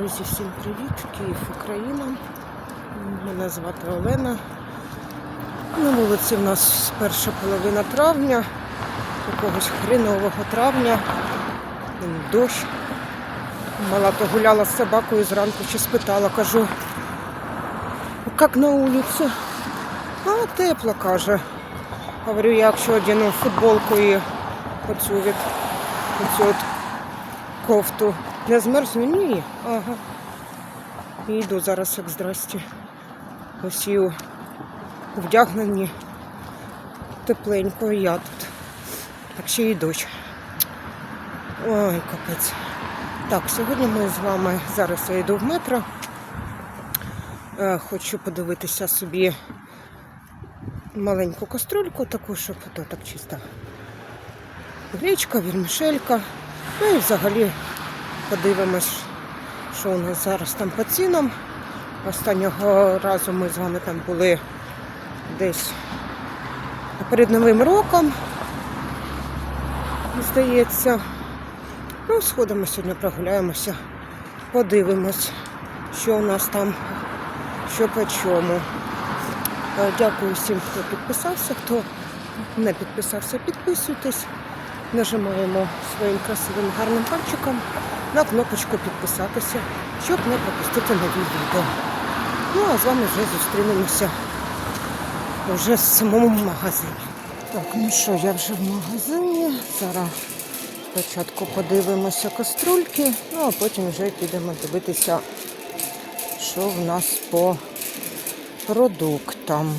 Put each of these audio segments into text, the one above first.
Друзі, всім привіт! Київ, Україна. Мене звати Олена. На вулиці в нас перша половина травня, якогось хренового травня, дощ. Мала то гуляла з собакою зранку чи спитала, кажу, як на вулиці? А тепло каже. Говорю, я якщо одягну футболку і оцю від оцю от кофту. Не змерзну? Ні. Ага. І йду зараз, як здрасті. Усі у- вдягнені тепленько, і я тут. Так ще й дощ. Ой, капець. Так, сьогодні ми з вами зараз я йду в метро. Е, Хочу подивитися собі маленьку каструльку, таку, щоб то так чисто. Гречка, вірмішелька. Ну і взагалі подивимось, що у нас зараз там по цінам. Останнього разу ми з вами там були десь перед Новим роком, здається. Ну, сходимо сьогодні, прогуляємося, подивимось, що у нас там, що по чому. Е, Дякую всім, хто підписався, хто не підписався, підписуйтесь. Нажимаємо своїм красивим гарним пальчиком на кнопочку підписатися, щоб не пропустити нові відео. Ну а з вами вже зустрінемося вже в самому магазині. Так, ну що, я вже в магазині. Зараз спочатку подивимося каструльки, ну а потім вже підемо дивитися, що в нас по продуктам.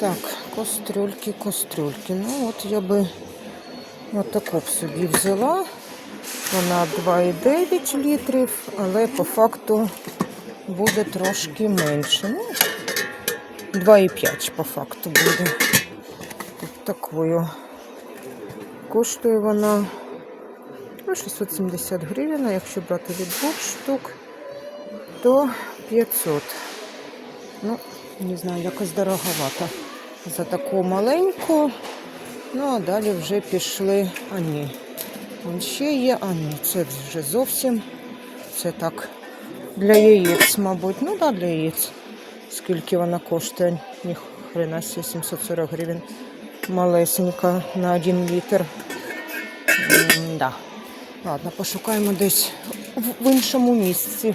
Так, кастрюльки, кастрюльки. Ну от я би б собі взяла. Вона 2,9 літрів, але по факту буде трошки менше. Ну, 2,5 по факту буде. От такою. Коштує вона ну, 670 гривень, а якщо брати від двох штук, то 500. Ну, не знаю, якось дороговато за таку маленьку. Ну, а далі вже пішли. А ні. Вон ще є, а ні, це вже зовсім. Це так. Для яєць, мабуть. Ну да, для яєць. Скільки вона коштує? Ні хрена 740 гривень. Малесенька на 1 літр. Да. Ладно, пошукаємо десь в іншому місці.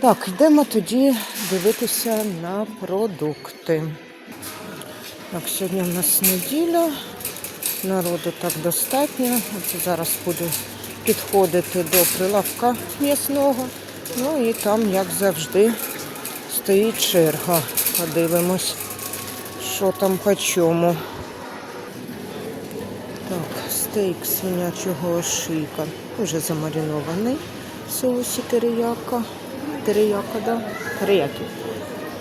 Так, йдемо тоді дивитися на продукти. Так, сьогодні в нас неділя. Народу так достатньо. От зараз буду підходити до прилавка м'ясного. Ну і там, як завжди, стоїть черга. Подивимось, що там по чому. Так, стейк свинячого ошийка. Уже замаринований соусі терияка. Терияка, да? Терияки.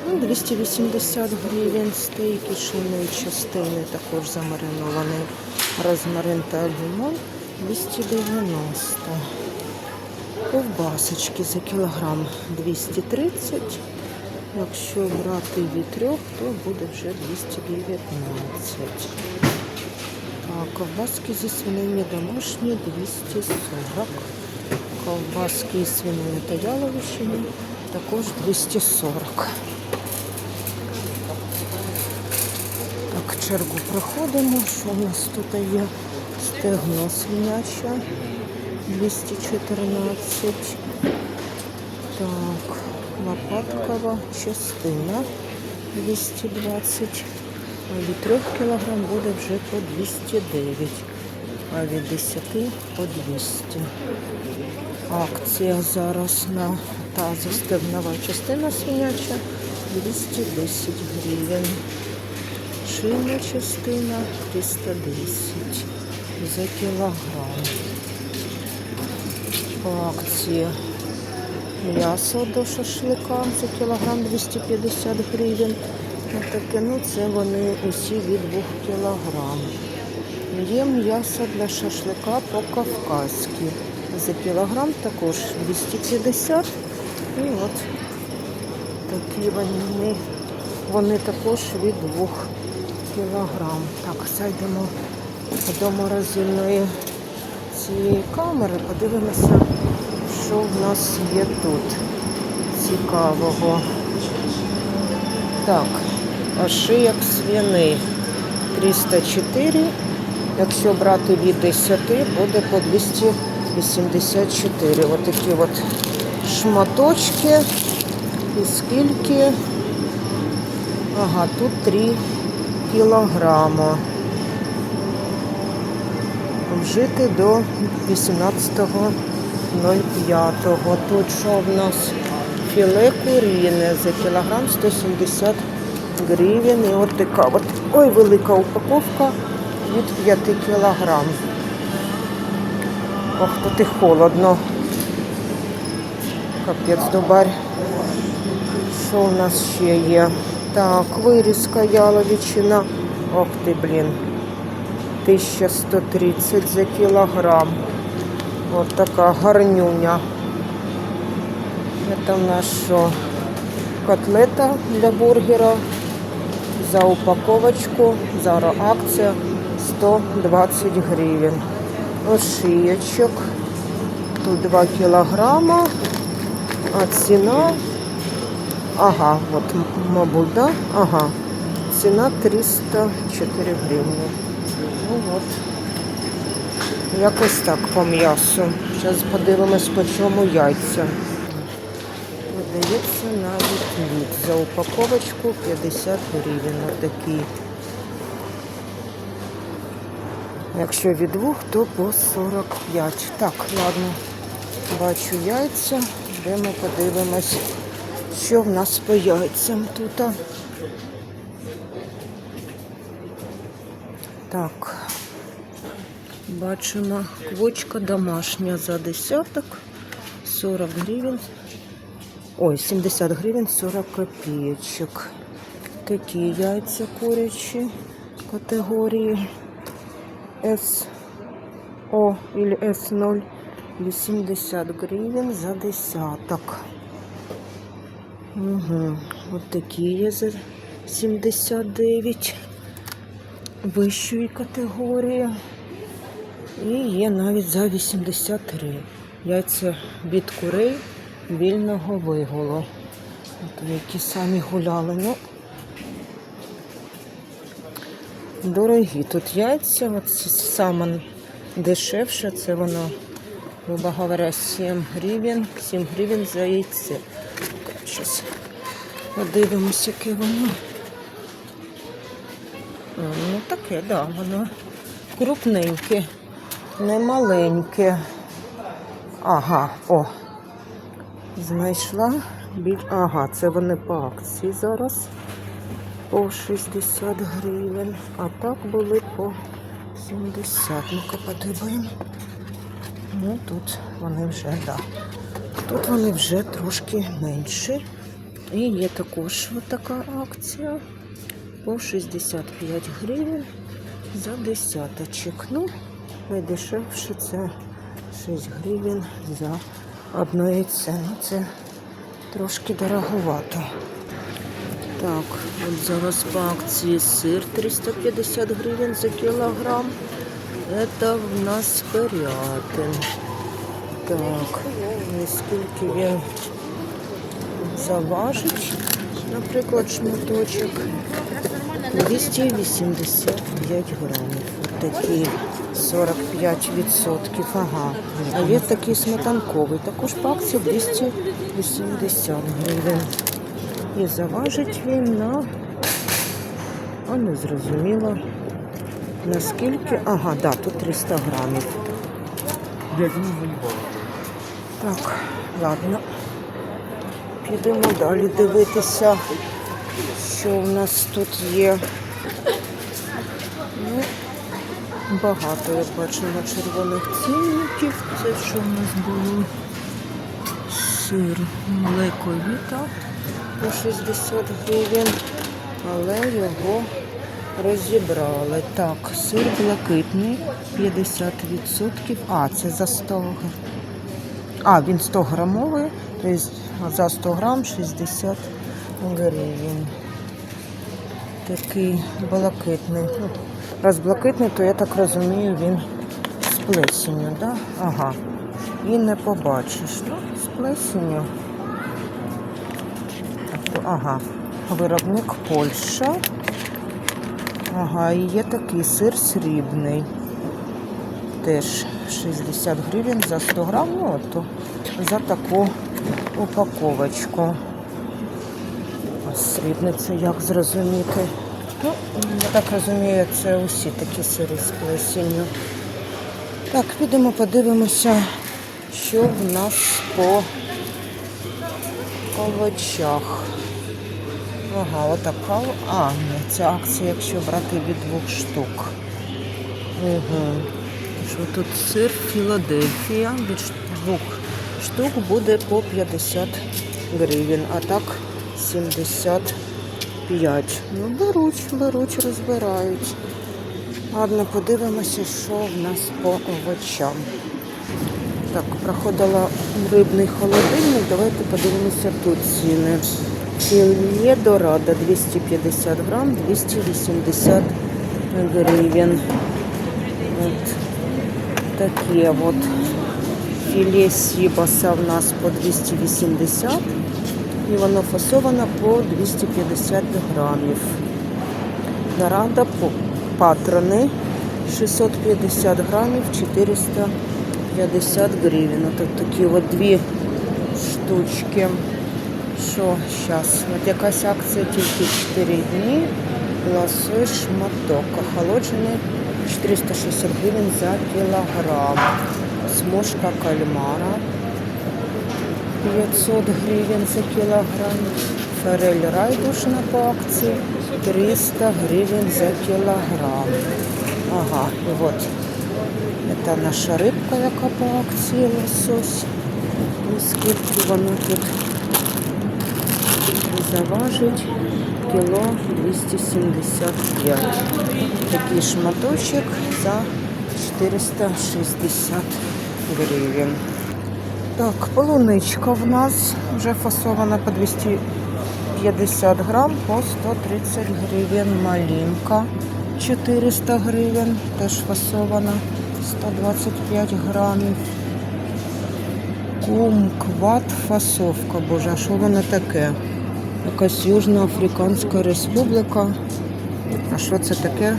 Ну, 280 гривень стейки шиної частини, також замаринований розмарин та лимон 290. Ковбасочки за кілограм 230. Якщо брати від трьох, то буде вже 219. А ковбаски зі свинини домашні 240. Ковбаски з свинини та яловичини також 240. Так, чергу проходимо. Що у нас тут є? Стегно свиняче 214. Так, лопаткова частина 220. А від 3 кг буде вже по 209, а від 10 по 200. Акція зараз на та застебнова частина свиняча 210 гривень. Шийна частина 310 за кілограм. По акції м'ясо до шашлика за кілограм 250 гривень. Таке, ну це вони усі від 2 кілограм. Є м'ясо для шашлика по-кавказьки. За кілограм також 250. І от такі вони, вони також від 2 кілограм. Так, зайдемо до морозильної цієї камери, подивимося, що в нас є тут цікавого. Так, ошияк свини 304. Якщо брати від 10, буде по 284. Ось такі от шматочки. І скільки? Ага, тут 3 кілограма. Вжити до 18.05. Тут що в нас? Філе куріне за кілограм 170 гривень. І от така от ой, велика упаковка від 5 кілограм. Ох, тут і холодно. Капець дубарь. Що у нас ще є? Так, вирізка яловичина. Ох ти, блін. 1130 за кілограм. Ось така гарнюня. Це в нас що? Котлета для бургера. За упаковочку. Зараз акція 120 гривень. Ошиєчок. Тут 2 кілограма. А ціна. Ага, от, мабуть, да? Ага. Ціна 304 гривні. Ну от. Якось так по м'ясу. Зараз подивимось, по чому яйця. Видається навіть лід. За упаковочку 50 гривень. Отакий. Якщо від двох, то по 45. Так, ладно. Бачу яйця. Йдемо подивимось, що в нас по яйцям тут. Так. Бачимо квочка домашня за десяток. 40 гривень. Ой, 70 гривень 40 копійочок. Такі яйця курячі категорії С О или С0 80 гривень за десяток. Угу. От такі є за 79 вищої категорії. І є навіть за 83. Яйця від курей вільного вигулу. От які самі гуляли. Ну, дорогі тут яйця. От саме дешевше, це воно, грубо говоря, 7 гривень. 7 гривень за яйце. Зараз подивимось, яке воно. Ну таке, да, воно крупненьке, не маленьке. Ага, о. Знайшла. Ага, це вони по акції зараз. По 60 гривень. А так були по 70. Ну-ка подивимо. Ну тут вони вже, да. Тут вони вже трошки менші. І є також така акція по 65 гривень за десяточок. Ну, найдешевше це 6 гривень за одне яйце. Ну, це трошки дороговато. Так, от зараз по акції сир 350 гривень за кілограм. Це в нас Пирятин. Так, скільки він заважить, наприклад, шматочок 285 грамів. Такі 45%. Ага. А є такий сметанковий. Також по акції 280 гривень. І заважить він на, а не зрозуміло, наскільки. Ага, да, тут 300 грамів. Так, ладно. Підемо далі дивитися, що в нас тут є. Ну, багато я бачила червоних цінників. Це що в нас було? Сир млеко віта по 60 гривень, але його розібрали. Так, сир блакитний 50%. А, це за 100 гривень. А, він 100 грамовий, тобто за 100 грам 60 гривень. Такий блакитний. Ну, Раз блакитний, то я так розумію, він з плесенью, да? Ага. І не побачиш. Ну, з плесенью. Ага. Виробник Польща. Ага, і є такий сир срібний. Теж 60 гривень за 100 грам. Ну, от, за таку упаковочку. А як зрозуміти? Ну, я так розумію, це усі такі сири з плесінню. Так, підемо подивимося, що в нас по овочах. Ага, отака. А, це акція, якщо брати від двох штук. Угу. Що тут сир Філадельфія від двох штук буде по 50 гривень, а так 75. Ну, беруть, беруть, розбирають. Ладно, подивимося, що в нас по овочам. Так, проходила рибний холодильник. Давайте подивимося тут ціни. Філе Дорадо 250 грам, 280 гривень. Такі от. Філе Сібаса в нас по 280 і воно фасовано по 250 грамів. По патрони 650 грамів 450 гривень. Тут такі от дві штучки. Що зараз? От якась акція тільки 4 дні. Лосось шматок. Охолоджений 460 гривень за кілограм. Смужка кальмара 500 гривень за кілограм. Форель райдушна по акції 300 гривень за кілограм. Ага, і от це наша рибка, яка по акції лосось. І скільки воно тут заважить? Кіло 275. Такий шматочок за 460 гривень. Так, полуничка в нас вже фасована по 250 грам по 130 гривень. Малинка 400 гривень, теж фасована 125 грамів. Кумкват фасовка. Боже, а що воно таке? Якась Южноафриканська республіка. А що це таке?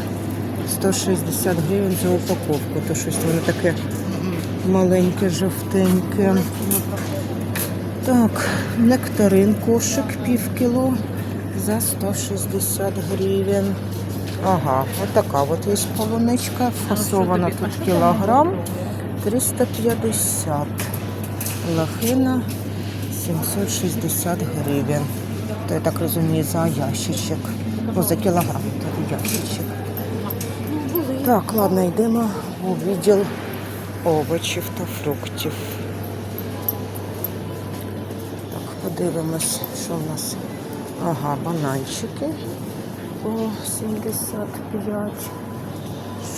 160 гривень за упаковку. То щось воно таке маленьке, жовтеньке. Так, нектарин кошик пів кіло за 160 гривень. Ага, отака от є полуничка. Фасована тут кілограм 350. Лохина 760 гривень. То я так розумію, за ящичок. Ну, за кілограм, то ящичок. Так, ладно, йдемо у відділ овочів та фруктів. Так, подивимось, що в нас. Ага, бананчики по 75.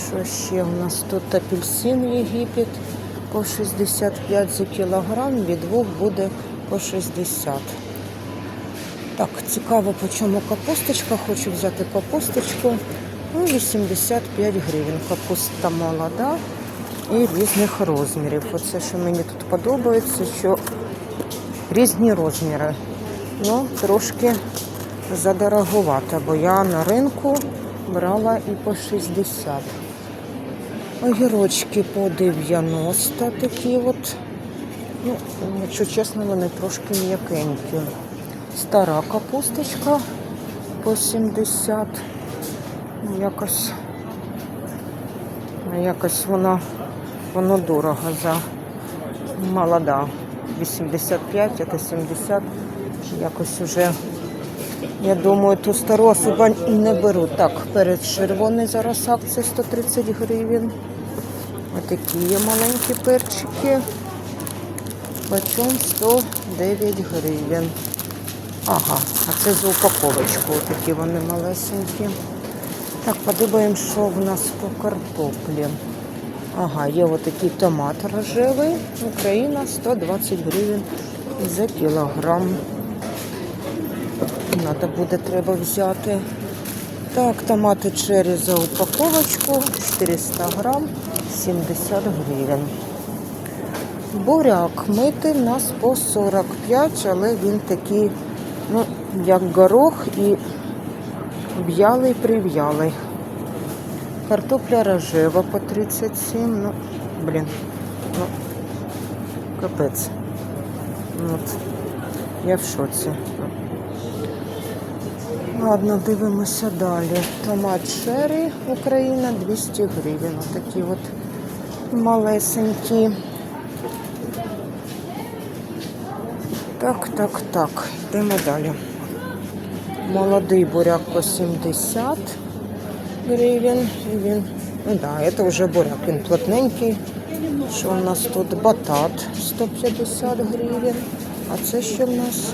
Що ще в нас тут апельсин Єгипет по 65 за кілограм, від двох буде по 60. Так, цікаво, по чому капусточка. Хочу взяти капусточку. Ну, 85 гривень. Капуста молода і різних розмірів. Оце, що мені тут подобається, що різні розміри. Ну, трошки задороговато, бо я на ринку брала і по 60. Огірочки по 90 такі от. Ну, якщо чесно, вони трошки м'якенькі. Стара капусточка по 70. Ну, Якось, ну, якось воно, воно дорого за молода. 85, це 70. Якось уже, я думаю, ту стару особа і не беру. Так, перед червоний зараз акція 130 гривень. Отакі є маленькі перчики. Почем 109 гривень. Ага, а це за упаковочку. Такі вони малесенькі. Так, подиваємо, що в нас по картоплі. Ага, є отакий томат рожевий. Україна 120 гривень за кілограм. Надо буде, треба взяти. Так, томати черрі за упаковочку 400 грам 70 гривень. Буряк мити в нас по 45, але він такий, ну, як горох і в'ялий прив'ялий. Картопля рожева по 37, ну, блін, ну, капець. От. Я в шоці. Ладно, дивимося далі. Томат шері Україна 200 гривень. Такі от малесенькі. Так, так, так. Йдемо далі. Молодий буряк по 70 гривень. Він, ну да, це вже буряк, він плотненький. Що у нас тут? Батат 150 гривень. А це що в нас?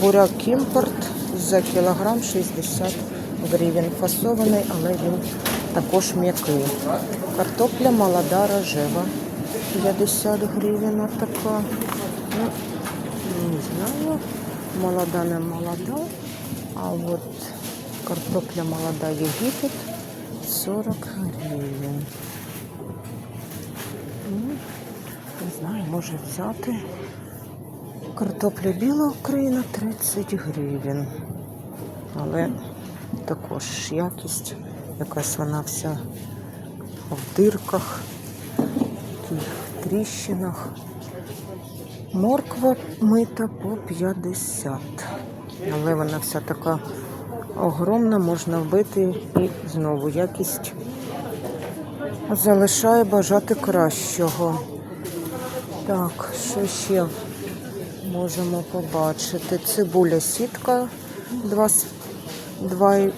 Буряк імпорт за кілограм 60 гривень. Фасований, але він також м'який. Картопля молода рожева 50 гривень. Така. Ну, не знаю, молода не молода. А от картопля молода Єгипет 40 гривень. Ну, Не знаю, може взяти. Картопля біла Україна 30 гривень. Але також якість, якась вона вся в дирках, таких тріщинах. Морква мита по 50. Але вона вся така огромна, можна вбити і знову якість залишає бажати кращого. Так, що ще можемо побачити? Цибуля сітка 2,5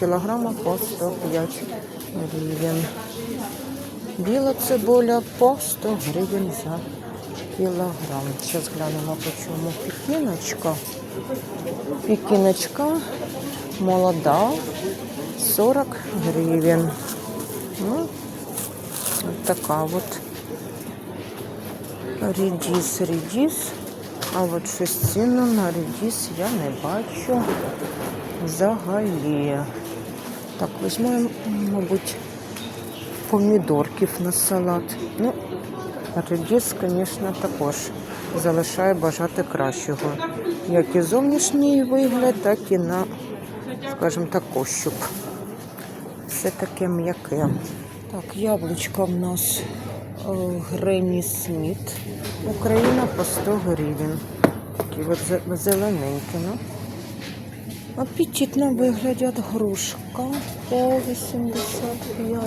кг по 105 гривень. Біла цибуля по 100 гривень за кілограм. Зараз глянемо по чому пікіночка. Пікіночка молода 40 гривень. Ну, така от. Рідіс, рідіс. А от щось ціну на рідіс я не бачу взагалі. Так, візьмемо, мабуть, помідорків на салат. Ну, редіс, звісно, також залишає бажати кращого. Як і зовнішній вигляд, так і на, скажімо так, ощуп. Все таке м'яке. Так, яблучка в нас е, Гренні Сміт. Україна по 100 гривень. Такі от зе- зелененькі, ну. Апетитно виглядять грушка по 85.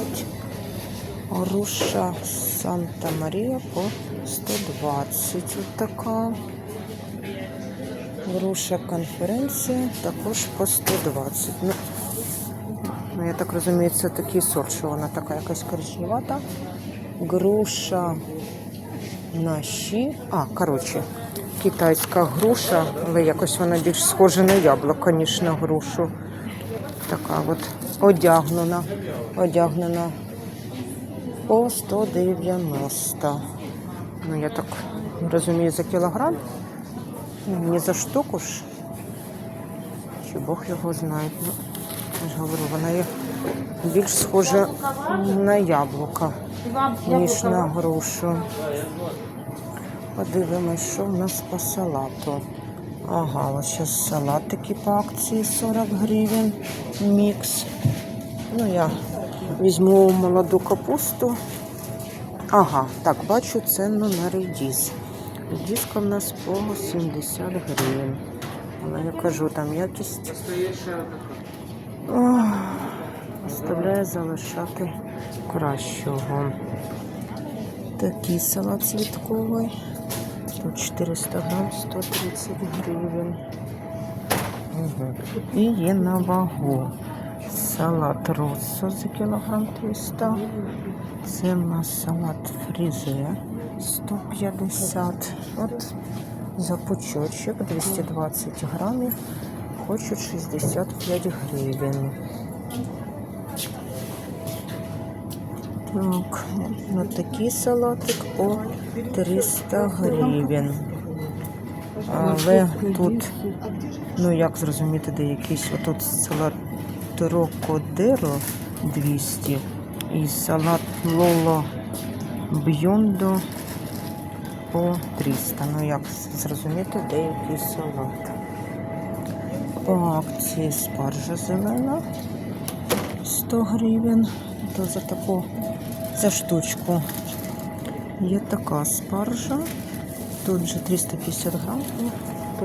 Груша Санта Марія по 120. От така. Груша конференція також по 120. Ну, ну, я так розумію, це такий сорт, що вона така якась коричневата. Груша наші. А, коротше, китайська груша, але якось вона більш схожа на яблуко, ніж на грушу. Така от одягнена. Одягнена по 190. Ну, я так розумію, за кілограм. Ну, Не за штуку ж. Чи Бог його знає. Ну, я ж говорю, вона є більш схожа на яблуко, ніж на грушу. Подивимось, що в нас по салату. Ага, ось зараз салатики по акції 40 гривень. Мікс. Ну, я візьму молоду капусту. Ага, так, бачу ціну на редіс. Редіска в нас по 70 гривень. Але я кажу, там якість ох, заставляє залишати кращого. Такий салат світковий. Тут 400 грам, 130 гривень. Угу. І є на вагу. Салат россо за кілограм 300. Це в нас салат фрізе 150. От за пучочок 220 грамів. Хочуть 65 гривень. Так, от такий салатик по 300 гривень. Але тут, ну як зрозуміти, де якийсь отут салат Трокодеро 200, І салат Лоло Бьондо по 300. Ну як зрозуміти, де який салат. По акції спаржа зелена 100 гривень. То за таку за штучку. Є така спаржа. Тут же 350 грам і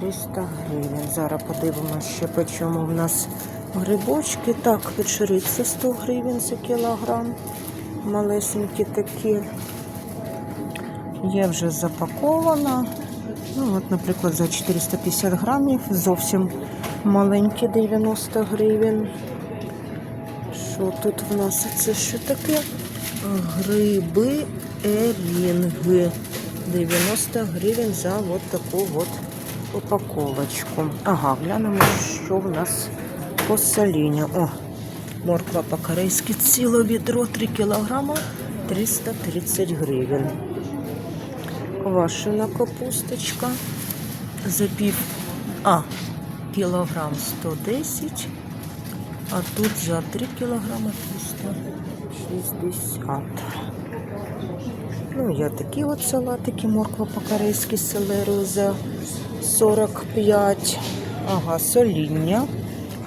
300 гривень. Зараз подивимося, по чому в нас грибочки. Так, печериця 100 гривень за кілограм. Малесенькі такі. Є вже запакована. Ну, от, наприклад, за 450 грамів зовсім маленькі 90 гривень. Що тут в нас це що таке? Гриби ерінги. 90 гривень за от таку от упаковочку. Ага, глянемо, що в нас по солінню. О, морква по-корейськи ціле відро 3 кілограма 330 гривень. Квашена капусточка за пів а, кілограм 110, а тут за 3 кілограми 360. Ну, є такі от салатики, морква по-корейськи з селерою за 45. Ага, соління,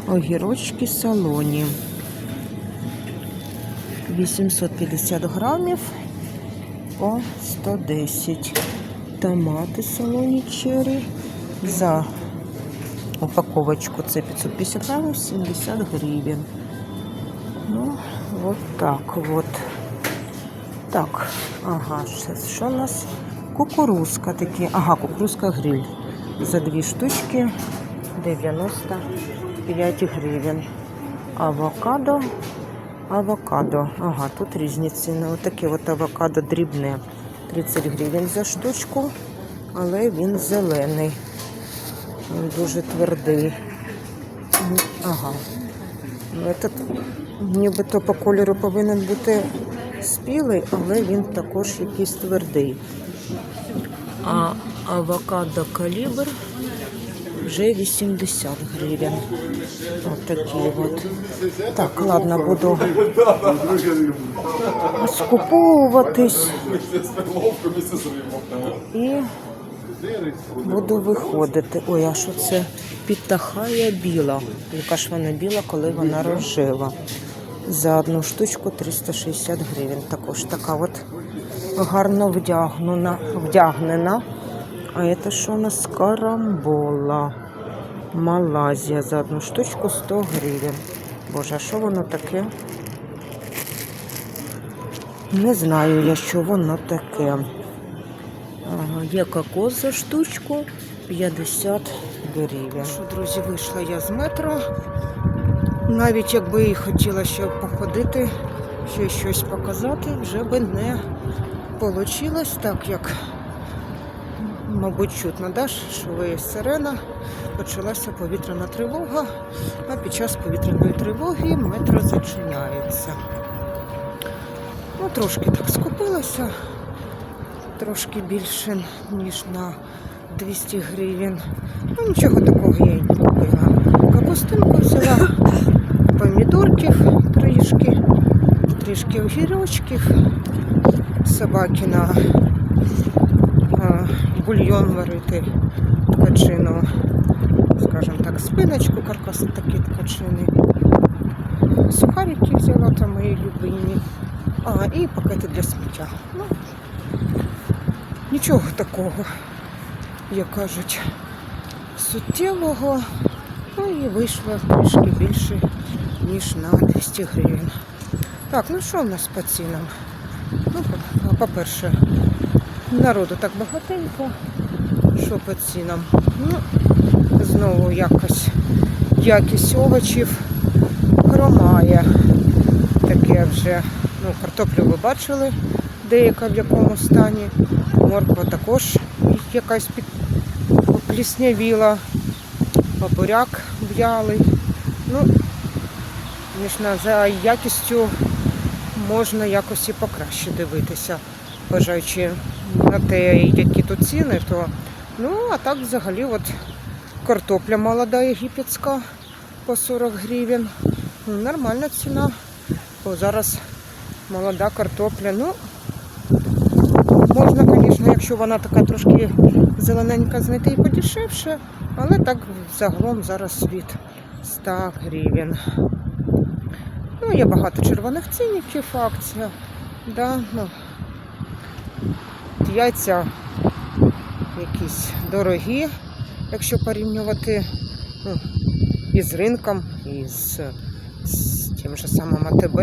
огірочки солоні. 850 грамів по 110. Томати солоні черрі за упаковочку це 550 грамів 70 гривень. Ну, от так от. Так, ага, що, у нас? Кукурузка такі. Ага, кукурузка гриль. За дві штучки 95 гривень. Авокадо. Авокадо. Ага, тут різні ціни. Отаке от авокадо дрібне. 30 гривень за штучку, але він зелений. Він дуже твердий. Ну, Ага. Ну, Этот нібито по кольору повинен бути спілий, але він також якийсь твердий. А авокадо калібр вже 80 гривень. Ось такі от. Так, ладно, буду скуповуватись і буду виходити. Ой, а що це? Підтахає біла. Яка ж вона біла, коли вона рожева. За одну штучку 360 гривень. Також така от гарно вдягнена. вдягнена. А це що у нас карамбола? Малазія за одну штучку 100 гривень. Боже, а що воно таке? Не знаю я, що воно таке. Є кокос за штучку 50 гривень. Що, друзі, вийшла я з метро. Навіть якби і хотіла ще походити, ще щось показати, вже би не вийшло так, як, мабуть, чутно, да, що ви сирена, почалася повітряна тривога, а під час повітряної тривоги метро зачиняється. Ну, трошки так скупилася, трошки більше, ніж на 200 гривень. Ну, нічого такого я й не купила. Капустинку взяла, помідорків трішки, трішки огірочків, собаки на бульйон варити ткачину, скажімо так, спиночку, каркас такі ткачини. Сухарики взяла там мої любимі. А, і пакети для сміття. Ну, нічого такого, як кажуть, суттєвого. Ну і вийшло трішки більше, ніж на 200 гривень. Так, ну що в нас по цінам? Ну, по- по-перше, народу так багатенько. Що по цінам? Ну, знову якось якість овочів хромає. Таке вже, ну, картоплю ви бачили, деяка в якому стані. Морква також якась під пліснявіла, буряк в'ялий. Ну, звісно, за якістю можна якось і покраще дивитися, бажаючи на те, які тут ціни, то ну, а так взагалі от картопля молода єгипетська по 40 гривень. Ну, нормальна ціна, бо зараз молода картопля. Ну, можна, звісно, якщо вона така трошки зелененька, знайти і подешевше, але так загалом зараз від 100 гривень. Ну, є багато червоних цінників, акція. Да, ну, яйця якісь дорогі, якщо порівнювати ну, із ринком, із з тим же самим АТБ.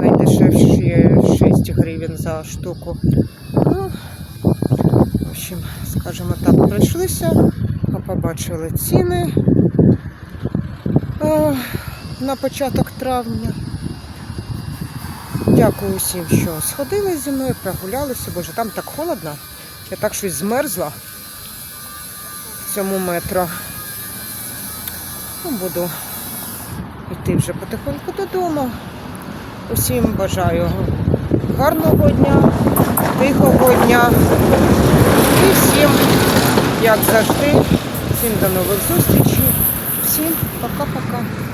Найдешевші 6 гривень за штуку. Ну, в общем, скажімо так, пройшлися, побачили ціни е, на початок травня. Дякую всім, що сходили зі мною, прогулялися. Боже, там так холодно. Я так щось змерзла в цьому метро. Ну, буду йти вже потихоньку додому. Усім бажаю гарного дня, тихого дня. І всім, як завжди, всім до нових зустрічей. Всім пока-пока.